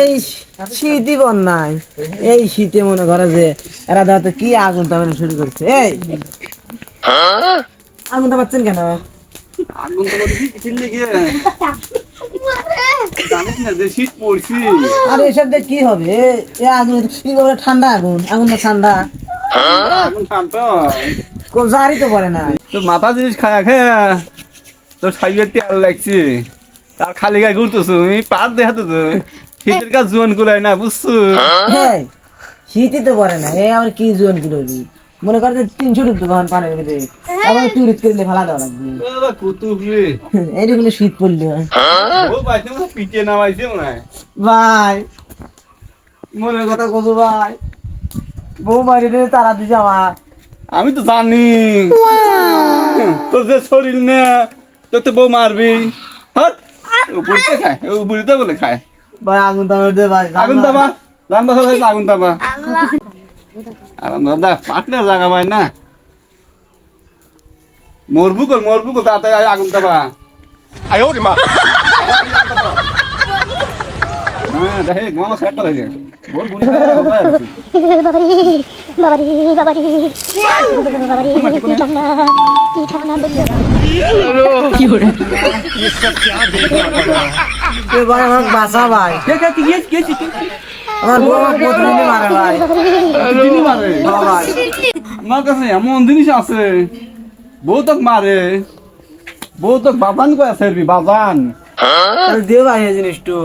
এই শীতই বন্যায় এই শীতে মনে করে যে এরা দাঁড়াতে কি আগুন তামানো শুরু করছে। এই। কেন? আগুন আর এসব দিয়ে কি হবে? এ আগুন কি ঠান্ডা আগুন? আগুন না ঠান্ডা। কোন জারি তো পড়ে না তো মাথা জিনিস খায়া খায়া তোর তেল লাগছে। তার খালি গায়ে ঘুরতেছো। পার দেখাতো তো। শীতের কাজ জোয়ান কুলায় না বুঝছ? হ্যাঁ শীতই তো পড়ে না এ আমার কি জোন কি করবি মনে করে যে তিনশো ডুব দোকান পানের ভিতরে আবার টুরিস্ট করলে ভালো দেওয়া লাগবে। এইরকম শীত পড়লে। হয় নামাইছে মনে হয় ভাই মনের কথা কত ভাই। বউ মারিলে তারা দিছে আমার। আমি তো জানি। তোর যে শরীর নে তোর তো বউ মারবি হট উপরিতে খায় ও উপরিতে বলে খায়। ভাই আগুন তামা দে ভাই আগুন তামা রান্না হয়ে গেছে আগুন তামা আরাম দাদা পাটনার জায়গা ভাই না? মরবু কই মরবু কই তাড়াতাড়ি আগুন তামা আয় ওরে মা। হ্যাঁ, হ্যাঁ, হ্যাঁ, কি हो এ ভাই আমার বাসা ভাই। আমার বউ আমার প্রতিদিনই মারে ভাই। দিনই মারে। ভাই। আমার কাছে এমন জিনিস আছে বউ তোক মারে বউ তোক বাজান কয়ে আসে বাজান তাহলে ভাই এই জিনিসটু।